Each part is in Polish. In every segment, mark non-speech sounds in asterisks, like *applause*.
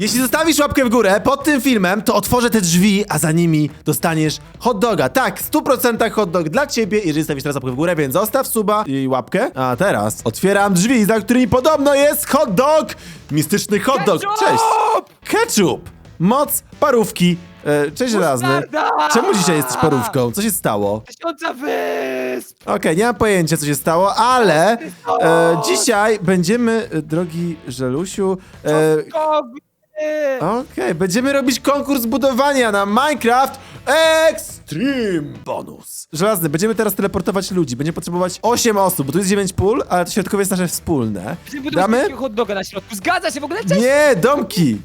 Jeśli zostawisz łapkę w górę pod tym filmem, to otworzę te drzwi, a za nimi dostaniesz hot doga. Tak, w 100% hot dog dla ciebie, jeżeli stawisz teraz łapkę w górę, więc zostaw suba i łapkę. A teraz otwieram drzwi, za którymi podobno jest hot dog! Mistyczny hot dog. Ketchup! Cześć! Ketchup! Moc parówki. E, cześć żelazny. Musztarda! Czemu dzisiaj jesteś parówką? Co się stało? Tysiąca wysp! Okej, nie mam pojęcia, co się stało, ale e, dzisiaj będziemy, e, drogi Żelusiu, e! Okej, będziemy robić konkurs budowania na Minecraft Extreme Bonus. Żelazny, będziemy teraz teleportować ludzi. Będziemy potrzebować 8 osób, bo tu jest 9 pól, ale to środkowe jest nasze wspólne. Będziemy budować Damy? takiego hot doga na środku. Zgadza się w ogóle? Cześć! Nie, domki!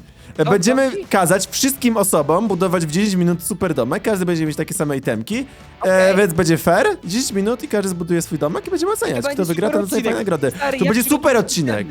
Będziemy domki? kazać wszystkim osobom budować w 10 minut super domek. Każdy będzie mieć takie same itemki, e, Okej. więc będzie fair. 10 minut i każdy zbuduje swój domek i będziemy oceniać. To Kto będzie wygra, to super odcinek. nagrody. Stary, To ja będzie super odcinek.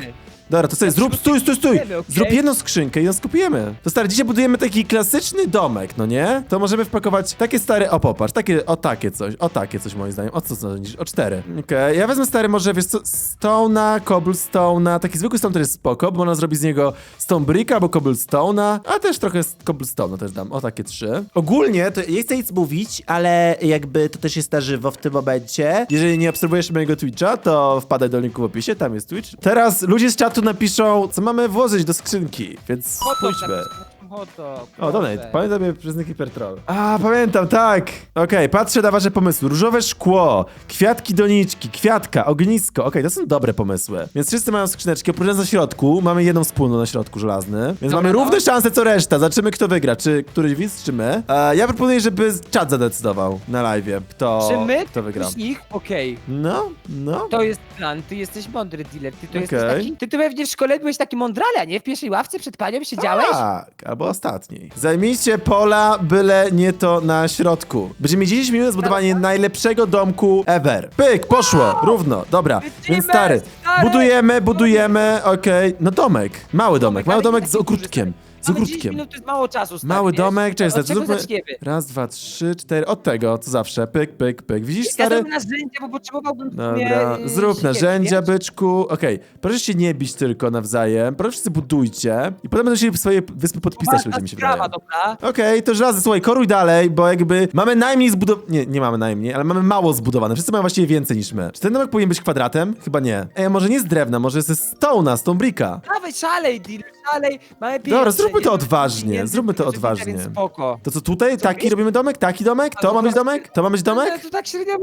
Dobra, to sobie zrób, stój, stój, stój! Okej. Zrób jedną skrzynkę i ją skupujemy. To stary, dzisiaj budujemy taki klasyczny domek, no nie? To możemy wpakować takie stare, o popatrz, takie, o takie coś, o takie coś moim zdaniem. O co sądzisz? O cztery. Okej, ja wezmę stary może, wiesz co, stone'a, cobblestone'a, taki zwykły stone to jest spoko, bo można zrobić z niego stone brick albo cobblestone'a, a też trochę z cobblestone'a też dam, o takie trzy. Ogólnie, to nie chcę nic mówić, ale jakby to też jest na żywo w tym momencie. Jeżeli nie obserwujesz mojego Twitcha, to wpadaj do linku w opisie, tam jest Twitch. Teraz ludzie z czatu napiszą, co mamy włożyć do skrzynki, więc spójrzmy. Dog. O, donate. Pamiętam je przez Nicky Pertrol. A, pamiętam, tak. Okej, patrzę na wasze pomysły. Różowe szkło, kwiatki doniczki, kwiatka, ognisko. Okej, to są dobre pomysły. Więc wszyscy mają skrzyneczki, oprócz nas na środku. Mamy jedną wspólną na środku, żelazny. Więc Dobra, mamy no. równe szanse co reszta. Zobaczymy, kto wygra. Czy któryś widz, czy my. E, ja proponuję, żeby czat zadecydował na live, kto, Czy my? kto wygra. Czy nich? Okej. No, no. To jest plan, ty jesteś mądry dealer, ty to Okej. jesteś taki... Ty, ty pewnie w szkole byłeś taki mądrala, nie? W pierwszej ławce przed panią siedziałeś? Tak, albo ostatniej. Zajmijcie pola, byle nie to na środku. Będziemy mieć 10 minut na zbudowanie najlepszego domku ever. Pyk, poszło, równo, dobra. Więc stary, budujemy, budujemy, okej. No domek, mały domek, mały domek z ogródkiem. Z Mamy 10 ogródkiem. minut to jest mało czasu, stary, Mały wiesz? domek, cześć, Od czego zróbmy- zaczniemy? Raz, dwa, trzy, cztery, od tego, co zawsze, pyk, pyk, pyk. Widzisz, Ja stary? zrobię narzędzia, bo potrzebowałbym w sumie, Dobra, y, zrób siekierki, narzędzia, wiesz? byczku. Okej, proszę się nie bić tylko nawzajem. Proszę wszyscy budujcie. I potem będą musieli swoje wyspy podpisać Ważna ludzie, mi się wydaje. sprawa, dobra? Okej, to żelazo, słuchaj, koruj dalej, bo jakby mamy najmniej zbudowane... Nie, nie mamy najmniej, ale mamy mało zbudowane. Wszyscy mają właściwie więcej niż my. Czy ten domek powinien być kwadratem? Chyba nie. Ej, a może nie z drewna, może ze stone'a, stone bricka. Dawaj, szalej, dealer, szalej, mamy pieniądze. Dobra, zróbmy to nie? odważnie, zróbmy to odważnie. Spoko. To co tutaj? Taki robimy domek? Taki domek? To ma być domek? To ma być Ale domek? to tak średnio...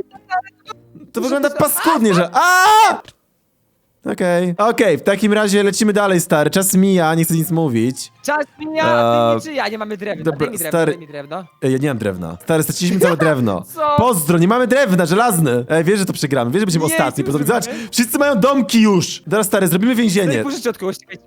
To wygląda paskudnie, że... A! Okej, okej, w takim razie lecimy dalej, stary. Czas mija, nie chcę nic mówić. Czas mija, Eee, ty nie czyja, nie mamy drewna. dobra, daj mi drewno, stary- daj mi drewno. Ej, ja nie mam drewna. Stary, straciliśmy całe *laughs* drewno. Co? Pozdro, nie mamy drewna, żelazny. Ej, wiesz, że to przegramy, wiesz, że będziemy Nie, ostatni. nie Zobacz, zrobimy. wszyscy mają domki już. Teraz, stary, zrobimy więzienie. Pożyczę od kogoś. czekaj.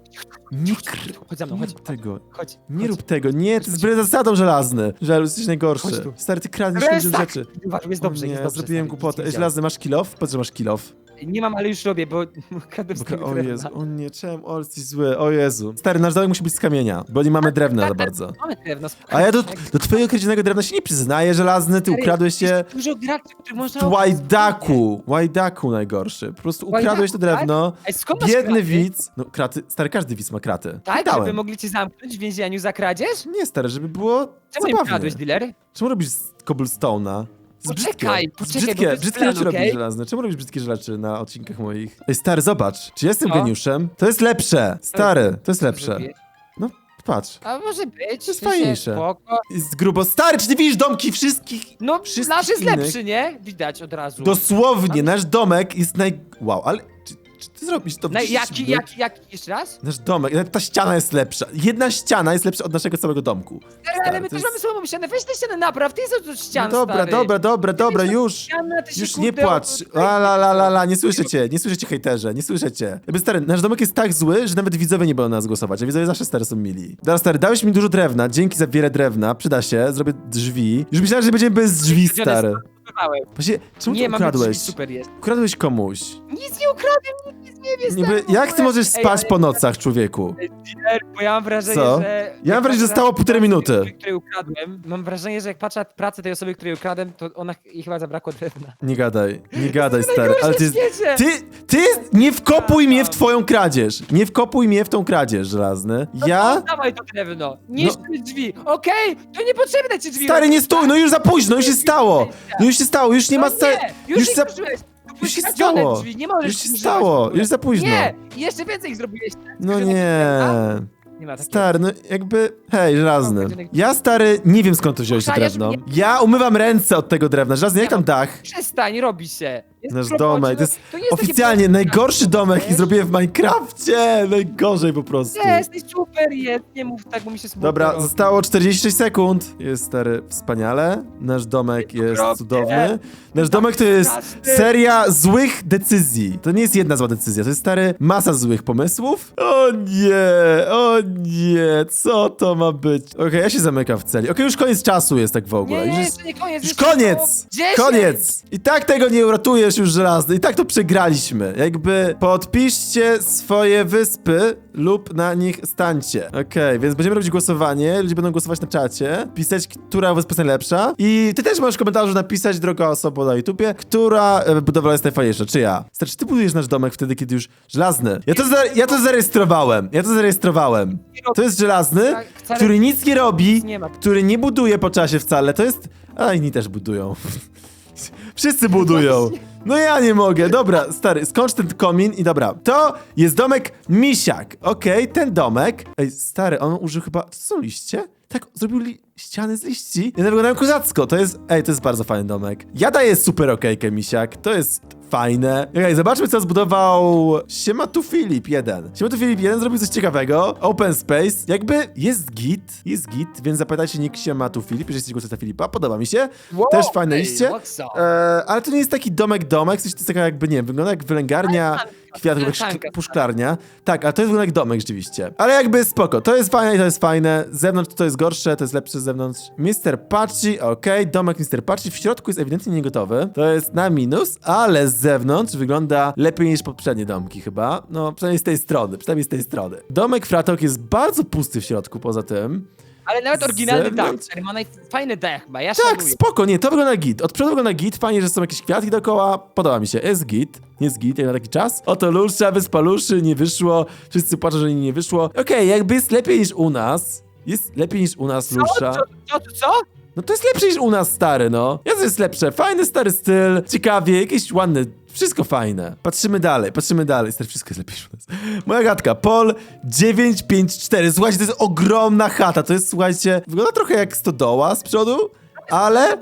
Nie, kr... Chodź za mną, nie chodź. rób tego. Chodź. Nie chodź. rób tego, nie, jest wbrew zasadą żelazny. Żeluz, jesteś najgorszy. Chodź tu. Stary, ty kradniesz ludziom Resztak! rzeczy. Jest O dobrze, nie, jest dobrze. zrobiłem stary, głupotę. Ej, Żelazny, masz kilof? Po co masz kilof? działa. Nie mam, ale już robię, bo *laughs* kradłem z O drewna. Jezu, o nie, czemu? O, jesteś zły, o Jezu. Stary, nasz domek musi być z kamienia, bo nie mamy drewna za bardzo. Mamy drewno, A ja do, do twojego kradzionego drewna się nie przyznaję, żelazny, ty Stary, ukradłeś się... jest Dużo graczy, których można... W Łajdaku! Łajdaku najgorszy. Po prostu ukradłeś to drewno. Ej, skąd masz Biedny kraty? widz. No kraty, stary, każdy widz ma kraty. Tak, Dałem. żeby mogli cię zamknąć w więzieniu za kradzież? Nie, stary, żeby było Czemu im zabawnie. kradłeś, dealer? Czemu robisz z cobblestone'a? Z Poczekaj, brzydkie. poczekaj, bo to brzydkie, jest brzydkie plan, rzeczy okej? robisz żelazne. Czemu robisz brzydkie rzeczy na odcinkach moich? Ej, stary, zobacz. Czy jestem Co? geniuszem? To jest lepsze. Stary, to jest lepsze. Zrobię. No, patrz. A może być. jest w sensie fajniejsze. Spoko. Jest grubo. Stary, czy ty widzisz domki wszystkich? No, Wszystkich nasz jest innych? lepszy, nie? Widać od razu. Dosłownie, nasz domek jest naj... Wow, ale czy, ty zrobisz to Na, 10 jaki, minut? jaki, jaki, jeszcze raz? Nasz domek, nawet ta ściana jest lepsza. Jedna ściana jest lepsza od naszego całego domku. Stary, ale my to też jest- mamy słabą ścianę. Weź tę ścianę napraw, ty jesteś od ścian, No dobra, stary. dobra, dobra, dobra, wiesz, już. Ściana, ty się, Już kurde, nie płacz. od- La la la la la, nie słyszę cię, nie słyszę cię hejterze, nie słyszę cię. Jakby stary, nasz domek jest tak zły, że nawet widzowie nie będą na nas głosować, a widzowie zawsze stary są mili. Dobra stary, dałeś mi dużo drewna, dzięki za wiele drewna, przyda się, zrobię drzwi. Już myślałem, że będziemy bez drzwi, stary. Kupowałem. Właśnie, czemu Nie, to ukradłeś? super jest. Ukradłeś komuś. Nic nie ukradłem, nic nie wiem, Niby, stary, w jak ty ogóle. możesz Ej, spać ale- po nocach, człowieku? Dealer, Bo ja mam wrażenie, Co? że... Ja mam wrażenie, że zostało półtorej minuty. Osoby, której ukradłem, mam wrażenie, że jak patrzę na pracę tej osoby, której ukradłem, to ona jej chyba zabrakło drewna. Nie gadaj, nie gadaj, stary, ale ty, ty, ty nie wkopuj mnie w twoją kradzież. Nie wkopuj mnie w tą kradzież, żelazny. Ja... Dawaj to drewno, niszcz te drzwi, okej? To niepotrzebne ci drzwi. Stary, nie stój, no już za późno, już się stało. No już się stało, już nie ma... No sta- nie, już, już ich za-. Już się stało. Drzwi, nie możesz Już się używać stało, już za późno. Nie, i jeszcze więcej ich zrobiłeś. No Tylko, że nie. Nie ma takiego. Stary, no jakby... Hej, żelazny. Ja, stary, nie wiem skąd to wziąłeś to drewno. Ja umywam ręce od tego drewna. Żelazny, jak tam dach? Przestań, robi się. Jest Nasz domek, to no, jest to nie jest takie oficjalnie proste. najgorszy domek, jaki Wiesz? zrobiłem w Minecrafcie. Najgorzej po prostu. Nie, jesteś super, jest, nie mów tak, bo mi się smutno Dobra, robi. zostało 46 sekund. Jest stary wspaniale. Nasz domek jest okropnie. cudowny. Nasz domek to jest straszny. seria złych decyzji. To nie jest jedna zła decyzja, to jest stary masa złych pomysłów. O nie, o nie, co to ma być? Okej, ja się zamykam w celi. Okej, już koniec czasu jest tak w ogóle. Nie, Już nie, jest... jeszcze nie koniec. Już jeszcze koniec! było 10. Koniec! I tak tego nie uratujesz już żelazny. I tak to przegraliśmy. Jakby podpiszcie swoje wyspy lub na nich stańcie. Okej, więc będziemy robić głosowanie. Ludzie będą głosować na czacie. Pisać, która wyspa jest najlepsza. I ty też możesz w komentarzu napisać, droga osoba na YouTubie, która e, budowla jest najfajniejsza. Czy ja? Stary, czy ty budujesz nasz domek wtedy, kiedy już żelazny? Ja to, za, ja to zarejestrowałem. Ja to zarejestrowałem. To jest żelazny, Tak, który nic nie robi, nie ma. który nie buduje po czasie wcale. To jest. A inni też budują. *laughs* Wszyscy budują. No ja nie mogę. Dobra, stary, skończ ten komin i dobra. To jest domek Misiak. Okej, ten domek. Ej, stary, on użył chyba. To są liście? Tak, zrobił li ściany z liści. One wyglądają kozacko. To jest. Ej, to jest bardzo fajny domek. Ja daję super okejkę, Misiak. To jest fajne. Okej, zobaczmy, co zbudował Siema tu Filip 1. Siema tu Filip 1 zrobił coś ciekawego. Open Space. Jakby jest git, jest git, więc zapytajcie nick Siema tu Filip, jeżeli głosować na Filipa. Podoba mi się. Wow, Też fajne liście. E, ale to nie jest taki domek-domek, w sensie to jest taka jakby, nie wiem, wygląda jak wylęgarnia Kwiatów, jak szk- puszklarnia. Tak, ale to jest wygląda jak domek rzeczywiście. Ale jakby spoko, to jest fajne i to jest fajne. Z zewnątrz to jest gorsze, to jest lepsze z zewnątrz. Mr. Patchy, okej, domek Mr. Patchy w środku jest ewidentnie niegotowy. To jest na minus, ale z zewnątrz wygląda lepiej niż poprzednie domki chyba. No, przynajmniej z tej strony, przynajmniej z tej strony. Domek Fratok jest bardzo pusty w środku poza tym. Ale nawet oryginalny dach, zewnątrz? stary, ma naj- fajny dach chyba, ja Tak, szanuję. spoko, nie, to wygląda git. Od przodu wygląda git, fajnie, że są jakieś kwiatki dookoła, podoba mi się. Jest git, jest git, jak na taki czas. Oto Lulsza, Wyspa Luszy, nie wyszło, wszyscy płaczą, że nie wyszło. Okej, jakby jest lepiej niż u nas. Jest lepiej niż u nas, Co? Lulsza. Co, co, co? No to jest lepsze niż u nas, stary, no. Jest, jest lepsze, fajny stary styl, ciekawie, jakiś ładny, wszystko fajne. Patrzymy dalej, patrzymy dalej, stary, wszystko jest lepiej u nas. Moja gadka, Pol 954, słuchajcie, to jest ogromna chata, to jest, słuchajcie, wygląda trochę jak stodoła z przodu, ale...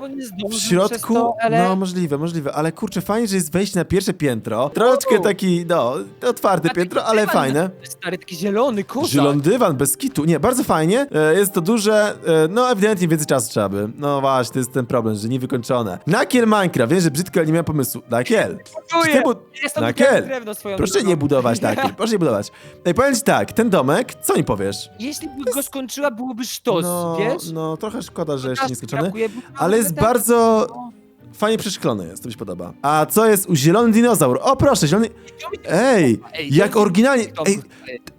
W środku, to, ale... no możliwe, możliwe, ale kurczę, fajnie, że jest wejście na pierwsze piętro. Troszeczkę taki, no, otwarte Taki piętro, ale dywan, fajne. Stary, taki zielony, kozak. Zielony dywan bez kitu. Nie, bardzo fajnie. E, Jest to duże, e, no ewidentnie więcej czasu trzeba by. No właśnie, to jest ten problem, że niewykończone. Nakiel Minecraft, wiem, że brzydko, ale nie miałem pomysłu. Nakiel. Ty bu- Nakiel. drewno swoją Proszę drogą. nie budować, Nakiel, *laughs* proszę nie budować. Ej, powiem ci tak, ten domek, co mi powiesz? Jeśli by go skończyła, byłoby sztos, No, wiesz? no, trochę szkoda, że jeszcze nie skończony. Brakuje, Ale jest tak- bardzo fajnie przeszklony jest, to mi się podoba. A co jest u zielony dinozaur? O proszę, zielony... Ej, jak oryginalnie... Ej,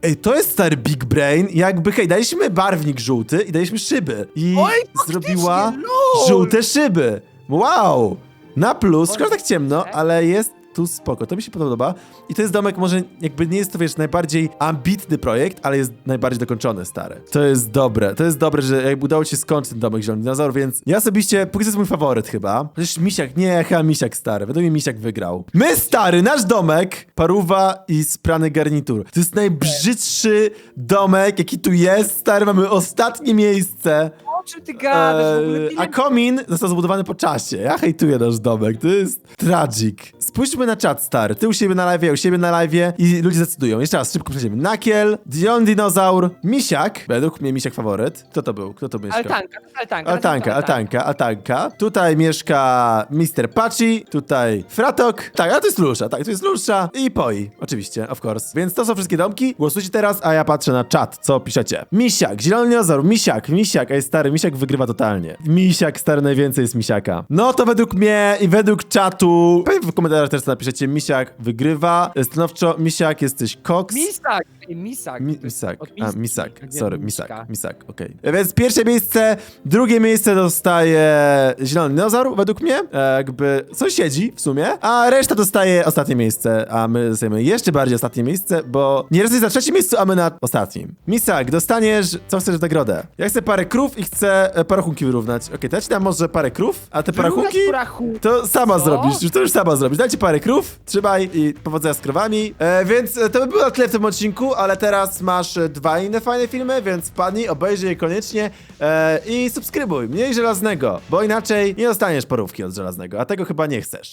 ej, to jest stary Big Brain, jakby, hej, daliśmy barwnik żółty i daliśmy szyby. I Oj, faktycznie, zrobiła lol. żółte szyby. Wow! Na plus, szkoda tak ciemno, Tak? ale jest tu spoko, to mi się podoba. I to jest domek, może jakby nie jest to, wiesz, najbardziej ambitny projekt, ale jest najbardziej dokończony, stary. To jest dobre, to jest dobre, że jakby udało się skończyć ten domek Zielony Dinozaur, więc ja osobiście, póki co jest mój faworyt chyba. Chociaż Misiak, nie, chyba Misiak stary, według mnie Misiak wygrał. My, stary, nasz domek, paruwa i sprany garnitur. To jest najbrzydszy domek, jaki tu jest, stary, mamy ostatnie miejsce. Czym ty gadasz? Eee, a komin został zbudowany po czasie. Ja hejtuję nasz domek, to jest tragic. Spójrzmy na czat, stary. Ty u siebie na live, ja u siebie na live i ludzie zdecydują. Jeszcze raz, szybko przejdziemy. Nakiel, Dion Dinozaur, Misiak. Według mnie Misiak faworyt. Kto to był? Kto to mieszka? Altanka, altanka. Altanka, altanka, altanka. Tutaj mieszka Mr. Pachi, tutaj Fratok. Tak, a to jest Lusza, tak, to jest Lusza i Poi, oczywiście, of course. Więc to są wszystkie domki. Głosujcie teraz, a ja patrzę na czat, co piszecie. Misiak, zielony dinozaur, Misiak, Misiak, ej stary, Misiak wygrywa totalnie. Misiak, stary, najwięcej jest Misiaka. No to według mnie i według czatu, pewnie w komentarzach komentarz też napiszecie Misiak wygrywa. Stanowczo Misiak jesteś Cox. Misak! Misak. Mi, misak, a misak, sorry, misak, misak, okej. Więc pierwsze miejsce, drugie miejsce dostaje Zielony Dinozaur, według mnie, e, jakby sąsiedzi w sumie, a reszta dostaje ostatnie miejsce, a my dostajemy jeszcze bardziej ostatnie miejsce, bo nie jesteś na trzecim miejscu, a my na ostatnim. Misak, dostaniesz, co chcesz w nagrodę? Ja chcę parę krów i chcę e, parachunki wyrównać. Okej, to ja ci dam może parę krów, a te parachunki... To sama Co? zrobisz, już to już sama zrobisz. Dajcie parę krów, trzymaj i powodzenia z krowami. E, więc e, to by było na tyle w tym odcinku, ale teraz masz e, dwa inne fajne filmy, więc wpadnij, obejrzyj je koniecznie e, i subskrybuj. Mniej żelaznego, bo inaczej nie dostaniesz porówki od żelaznego, a tego chyba nie chcesz.